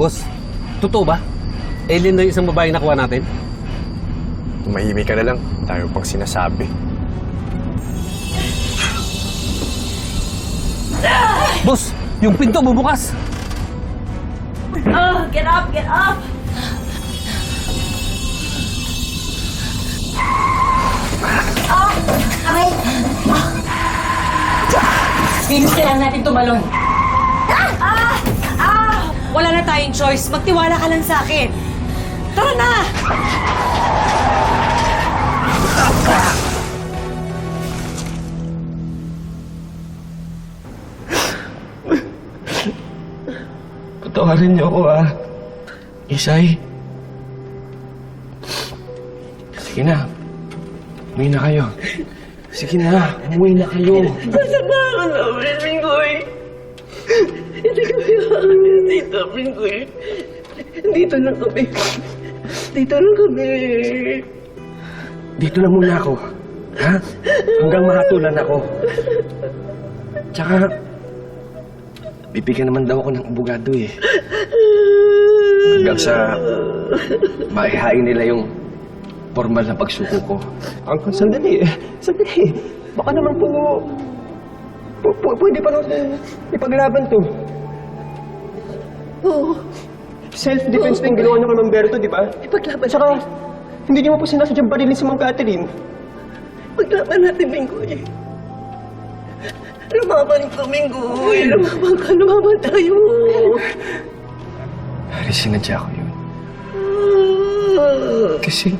Boss, totoo ba? Alien na yung isang babae nakuha natin? Tumahimik ka na lang. Tayo pang sinasabi. Boss, yung pinto bubukas! Oh, get up, get up! Bilis kailangan natin tumalon. Tayong choice. Magtiwala ka lang sa akin. Tara na! Patawarin niyo ako, ah. Isay. Sige na. Umuwi na kayo. Sige na. Umuwi na kayo. Sasamahan namin, Minggoy. Hindi kami aalis dito, Minggoy. Dito lang kami. Dito lang kami. Dito lang muna ako. Ha? Hanggang mahatulan ako. Tsaka, bibigyan naman daw ako ng abogado eh. Hanggang sa maihain nila yung formal na pagsuko ko. Ang sandali, sandali. Baka naman po, po, po pwede pa nung ipaglaban to. Oo, Self-defense na yung ginawa niyo kay Mamberto, di ba? ipaglaban Tsaka, natin. hindi niyo mo po sinasadyang barilin si Ma'am Catherine. Paglaban natin, Minggoy. Lumaban ka, Minggoy. Lumaban ka, lumaban tayo. Hari, sinadya ko yun. Kasi,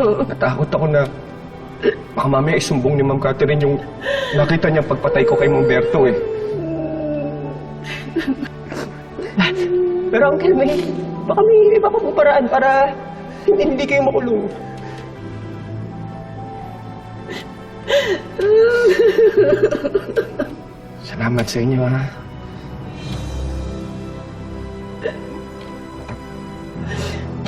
natakot ako na baka mamaya isumbong ni Ma'am Catherine yung nakita niyang pagpatay ko kay Momberto eh. Pero Uncle, may, baka may iba pa po paraan para hindi, hindi kayo makulong. Salamat sa inyo, ha?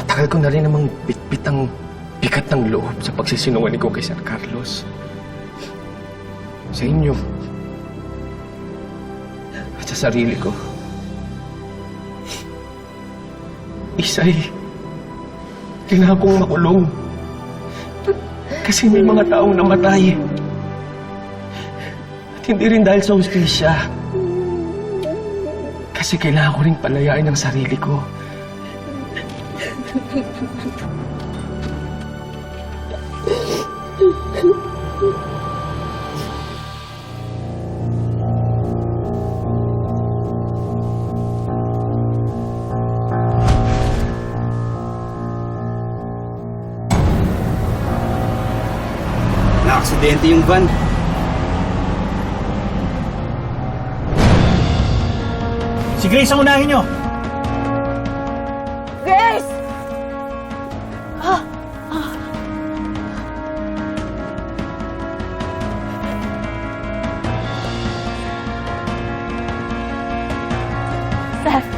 Tagal ko na rin namang bitbit ang bigat ng loob sa pagsisinungaling ko kay Sir Carlos. Sa inyo. At sa sarili ko. Isay, kailangan kong makulong. Kasi may mga taong namatay. At hindi rin dahil sa hustisya. Kasi kailangan ko rin palayain ang sarili ko. Naaksidente yung van. Si Grace ang unahin nyo. Grace! Seth.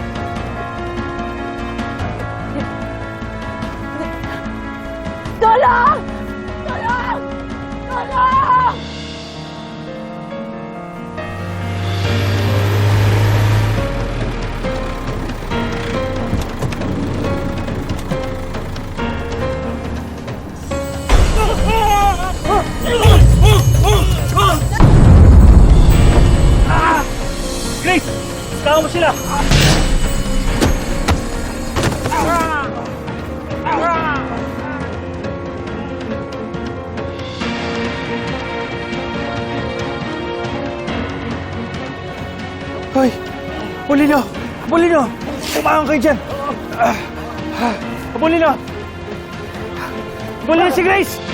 Tulong! Tama mo sila! Hoy! Huli nyo! Umangang kayo dyan! Ah, ah! Huli nyo si Grace!